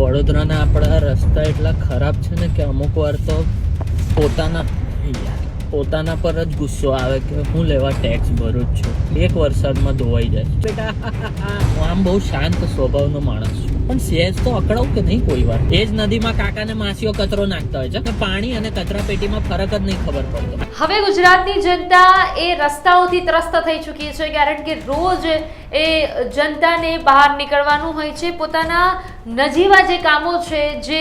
વડોદરાના આપણા રસ્તા એટલા ખરાબ છે ને કે અમુક વાર તો પોતાના પોતાના પર જ ગુસ્સો આવે કે હું લેવા ટેક્સ ભરું જ છું. એક વરસાદમાં ધોવાઈ જાય. બેટા, હું આમ બહુ શાંત સ્વભાવનો માણસ છું. પણ સેજ તો અકળાવ કે નહીં કોઈ વાર? એ જ નદીમાં કાકાને માસીઓ કચરો નાખતા હોય છે. પાણી અને કચરા પેટીમાં ફરક જ નહીં ખબર પડતો. હવે ગુજરાતની જનતા એ રસ્તાઓથી ત્રસ્ત થઈ ચૂકી છે. કારણ કે રોજ એ જનતાને બહાર નીકળવાનું હોય છે. પોતાના નજીવા જે કામો છે, જે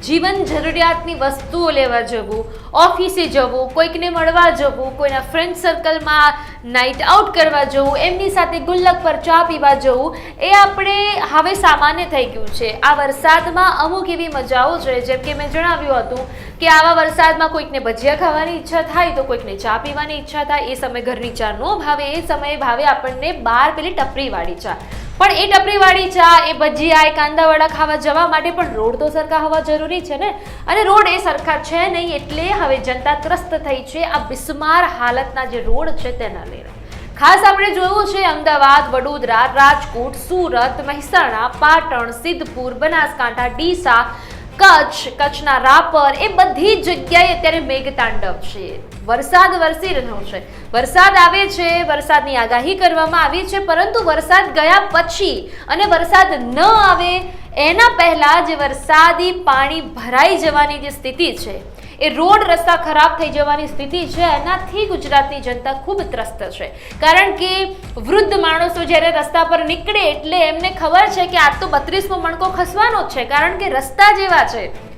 જીવન જરૂરિયાતની વસ્તુઓ લેવા જવું, ઓફિસે જવું, કોઈકને મળવા જવું, કોઈના ફ્રેન્ડ સર્કલમાં નાઇટ આઉટ કરવા જવું, એમની સાથે ગુલ્લક પર ચા પીવા જવું, એ આપણે હવે સામાન્ય થઈ ગયું છે. આ વરસાદમાં અમુક એવી મજાઓ છે, જેમ કે મેં જણાવ્યું હતું કે આવા વરસાદમાં કોઈકને ભજીયા ખાવાની ઈચ્છા થાય, તો કોઈકને ચા પીવાની ઈચ્છા થાય, એ સમયે ઘરની ચા ન ભાવે, એ સમયે ભાવે આપણને બહાર પેલી ટપરીવાળી ચા. પણ એ ટપરીવાળી ચા, એ ભજીયા, એ કાંદાવડા ખાવા જવા માટે પણ રોડ તો સરખા હોવા જરૂરી છે ને? અને રોડ એ સરખા છે નહીં એટલે હવે જનતા ત્રસ્ત થઈ છે આ બિસ્માર હાલતના જે રોડ છે તેના લઈને ખાસ આપણે જોયું છે અમદાવાદ, વડોદરા, રાજકોટ, સુરત, મહેસાણા, પાટણ, સિદ્ધપુર, બનાસકાંઠા, ડીસા કચ્છ, કચ્છના રાપર, એ બધી જગ્યાએ અત્યારે મેઘતાંડવ છે. વરસાદ વરસી રહ્યો છે. વરસાદ આવે છે, વરસાદની આગાહી કરવામાં આવી છે, પરંતુ વરસાદ ગયા પછી અને વરસાદ ન આવે એના પહેલા જે વરસાદી પાણી ભરાઈ જવાની જે સ્થિતિ છે એ રોડ રસ્તા ખરાબ થઈ જવાની સ્થિતિ છે. એનાથી ગુજરાતની જનતા ખૂબ ત્રસ્ત છે. કારણ કે વૃદ્ધ માણસો જ્યારે રસ્તા પર નીકળે એટલે એમને ખબર છે કે આ તો બત્રીસમો મણકો ખસવાનો જ છે. કારણ કે રસ્તા જેવા છે.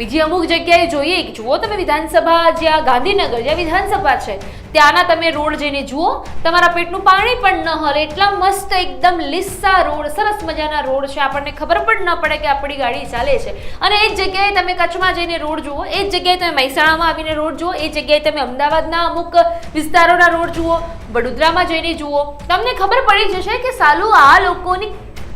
બીજી અમુક જગ્યાએ જોઈએ કે જુઓ તમે વિધાનસભા જ્યાં ગાંધીનગર જ્યાં વિધાનસભા છે, ત્યાંના તમે રોડ જઈને જુઓ, તમારા પેટનું પાણી પણ ન હલે એટલા મસ્ત એકદમ લિસ્સા રોડ, સરસ મજાના રોડ છે. આપણને ખબર પણ ન પડે કે આપણી ગાડી ચાલે છે. અને એ જ જગ્યાએ તમે કચ્છમાં જઈને રોડ જુઓ, એ જ જગ્યાએ તમે મહેસાણામાં આવીને રોડ જુઓ, એ જગ્યાએ તમે અમદાવાદના અમુક વિસ્તારોના રોડ જુઓ, વડોદરામાં જઈને જુઓ. તમને ખબર પડી જશે કે સાલું આ લોકોની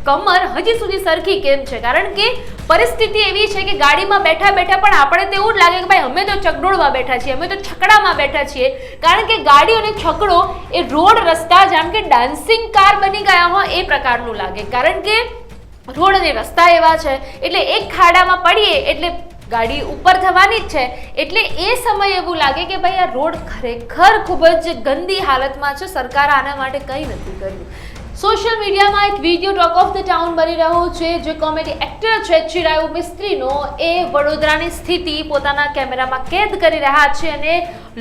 કમર હજી સુધી સરખી કેમ છે? કારણ કે પરિસ્થિતિ એવી છે કે ગાડીમાં બેઠા બેઠા પણ આપણે તો એવું લાગે કે ભાઈ અમે તો ચકડોળમાં બેઠા છીએ, અમે તો છકડામાં બેઠા છીએ. કારણ કે ગાડી અને છકડો એ રોડ રસ્તા જેમ કે ડાન્સિંગ કાર બની ગયા હોય એ પ્રકારનું લાગે. કારણ કે રોડ અને રસ્તા એવા છે, એટલે એક ખાડામાં પડીએ એટલે ગાડી ઉપર થવાની જ છે. એટલે એ સમયે એવું લાગે કે ભાઈ આ રોડ ખરેખર ખૂબ જ ગંદી હાલતમાં છે, સરકાર આના માટે કંઈ નથી કર્યું. સોશિયલ મીડિયામાં એક video talk of the town બની રહ્યો છે, જે કોમેડી એક્ટર છે, ચિરાયુ મિસ્ત્રીનો. એ વડોદરાની સ્થિતિ પોતાના કેમેરામાં કેદ કરી રહ્યા છે અને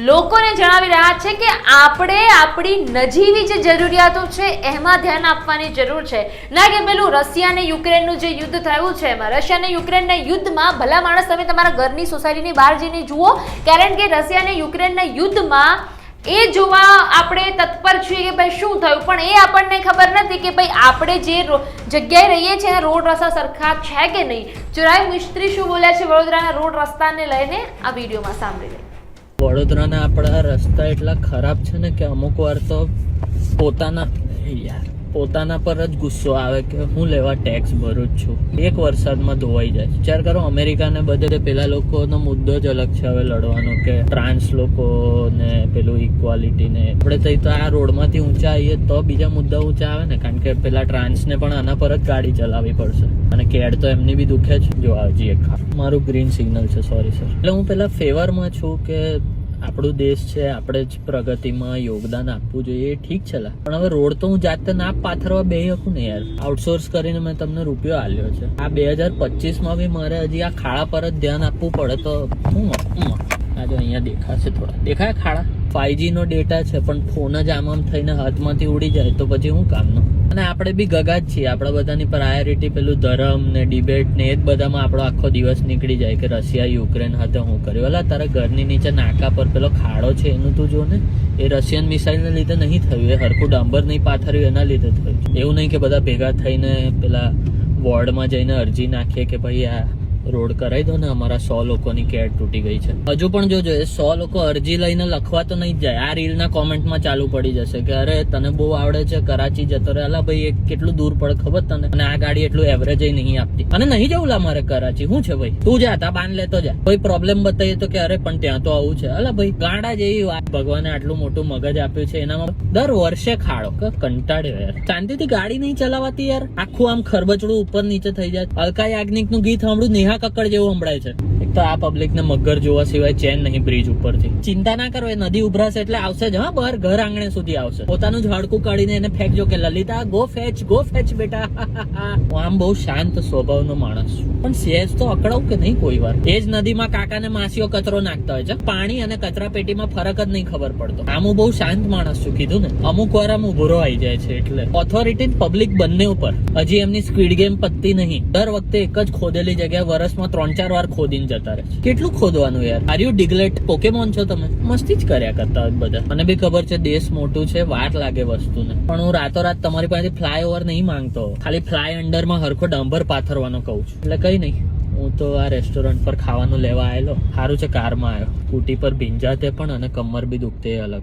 લોકોને જણાવી રહ્યા છે કે આપણે આપણી નજીવી જે જરૂરિયાતો છે, એમાં ધ્યાન આપવાની જરૂર છે. ના કે પેલું રશિયા અને યુક્રેનનું જે યુદ્ધ થયું છે, એમાં રશિયા અને યુક્રેનના યુદ્ધમાં ભલા માણસ તમે તમારા ઘરની સોસાયટીની બહાર જઈને જુઓ, કારણ કે રશિયા અને યુક્રેનના યુદ્ધમાં એ જોવા આપણે તત્પર છીએ કે ભાઈ શું થયું? પણ એ આપણને ખબર નથી કે ભાઈ આપણે જે જગ્યાએ રહીએ છીએ રોડ રસ્તા સરખા છે કે નહીં? ચુરાય મિસ્ત્રી શું બોલ્યા છે? વડોદરાના રોડ રસ્તાને લઈને આ વિડીયોમાં સાંભળી લઈએ વડોદરાના આપણા રસ્તા એટલા ખરાબ છે ને કે અમુક વાર તો પોતાના યાર. પોતાના પર જ ગુસ્સો આવે કે હું લેવા ટેક્સ ભરું જ છું. એક વરસાદમાં ધોવાઈ જાય વિચાર કરો, અમેરિકાને બધે પેલા લોકોનો મુદ્દો જ અલગ છે હવે લડવાનો કે ટ્રાન્સ લોકો ને પેલું ઇક્વાલિટી ને આપણે થઈ તો આ રોડમાંથી ઊંચા આવીએ તો બીજા મુદ્દા ઊંચા આવે ને, કારણ કે પેલા ટ્રાન્સને પણ આના પર જ ગાડી ચલાવવી પડશે. અને કેડ તો એમની બી દુખે જ. જો આવજી એક મારું ગ્રીન સિગ્નલ છે સોરી સર એટલે હું પેલા ફેવરમાં છું કે આપણું દેશ છે, આપણે જ પ્રગતિમાં યોગદાન આપવું જોઈએ ઠીક છે પણ હવે રોડ તો હું જાતે ના પાથરવા બે શકું ને યાર. આઉટસોર્સ કરીને મેં તમને રૂપિયો આલ્યો છે. આ બે હજાર પચીસમાં બી મારે હજી આ ખાડા પર જ ધ્યાન આપવું પડે તો હું આ જો અહીંયા દેખાશે થોડા. દેખાય ખાડા? ફાઈવજી નો ડેટા છે, પણ ફોન જ આમ આમ થઈને હાથમાંથી ઉડી જાય તો પછી હું કામનું? અને આપણે બી ગગા જ છીએ. આપણા બધાની પ્રાયોરિટી પેલું ધર્મ ને ડિબેટ ને એ જ બધામાં આપણો આખો દિવસ નીકળી જાય કે રશિયા, યુક્રેન હાથે હું કર્યું. એટલે તારા ઘરની નીચે નાકા પર પેલો ખાડો છે, એનું તું જો ને. એ રશિયન મિસાઇલને લીધે નહીં થયું. એ હરખું ડાંબર નહીં પાથર્યું, એના લીધે થયું. એવું નહીં કે બધા ભેગા થઈને પેલા વોર્ડમાં જઈને અરજી નાખીએ કે ભાઈ આ રોડ કરાવી દો ને, અમારા સો લોકોની કેર તૂટી ગઈ છે. હજુ પણ જોજો, એ સો લોકો અરજી લઈને લખવા તો નહીં જ જાય. આ રીલના કોમેન્ટમાં ચાલુ પડી જશે કે, અરે, તને બહુ આવડે છે કરાચી જતો રહે. અલા ભાઈ કેટલું દૂર પડે ખબર તને? અને આ ગાડી એટલું એવરેજ નહીં આપતી. અને નહીં જવું લા મારે કરાચી. શું છે ભાઈ? તું જા, તા બાન લેતો જા. કોઈ પ્રોબ્લેમ બતાવીએ તો કે, અરે, પણ ત્યાં તો આવું છે. અલા ભાઈ, ગાંડા જેવી વાત. ભગવાને આટલું મોટું મગજ આપ્યું છે એનામાં. દર વર્ષે ખાડો. કંટાળ્યો યાર. શાંતિથી ગાડી નહીં ચલાવાતી યાર. આખું આમ ખરબચડું ઉપર નીચે થઈ જાય. અલકા યાજ્ઞિકનું ગીત સાંભળું નેહા કક્કડ જેવું સંભળાય છે. એક તો આ પબ્લિક ને મગર જોવા સિવાય ચેન નહીં બ્રિજ ઉપરથી. ચિંતા ના કરો, એ નદી ઉભરાશે એટલે આવશે જ, હા, બહાર ઘર આંગણે સુધી આવશે. પોતાનું જ કાઢીને એને ફેંકજો કે, Lalita go fetch go fetch બેટા. હું આમ બહુ શાંત સ્વભાવનો માણસ છું. પણ સેજ તો અકળાવ કે નહીં કોઈ વાર? એ જ નદીમાં કાકા ને માસીઓ કચરો નાખતા હોય છે. પાણી અને કચરા પેટીમાં ફરક જ નહીં ખબર પડતો. આમ હું બહુ શાંત માણસ છું, કીધું ને? અમુક વાર આમ ઉભરો આવી જાય છે એટલે. ઓથોરિટી પબ્લિક બંને ઉપર. હજી એમની સ્પીડ ગેમ પત્તી નહીં. દર વખતે એક જ ખોદેલી જગ્યા વર્ષમાં ત્રણ ચાર વાર ખોદીને જતા છે. કેટલું ખોદવાનું યાર? આર યુ ડિગ્લેટ પોકેમોન છો તમે? મસ્તી જ કર્યા કરતા બધા. મને બી ખબર છે, દેશ મોટું છે, વાર લાગે વસ્તુને. પણ હું રાતોરાત તમારી પાસેથી ફ્લાય ઓવર નહીં માંગતો. ખાલી ફ્લાય અંડરમાં હરખો ડંબર પાથરવાનો કહું છું. એટલે કઈ નહીં. હું તો આ રેસ્ટોરન્ટ પર ખાવાનું લેવા આવેલો સારું છે, કારમાં આવ્યો સ્કૂટી પર ભીંજાતે પણ અને કમર બી દુખતે અલગ.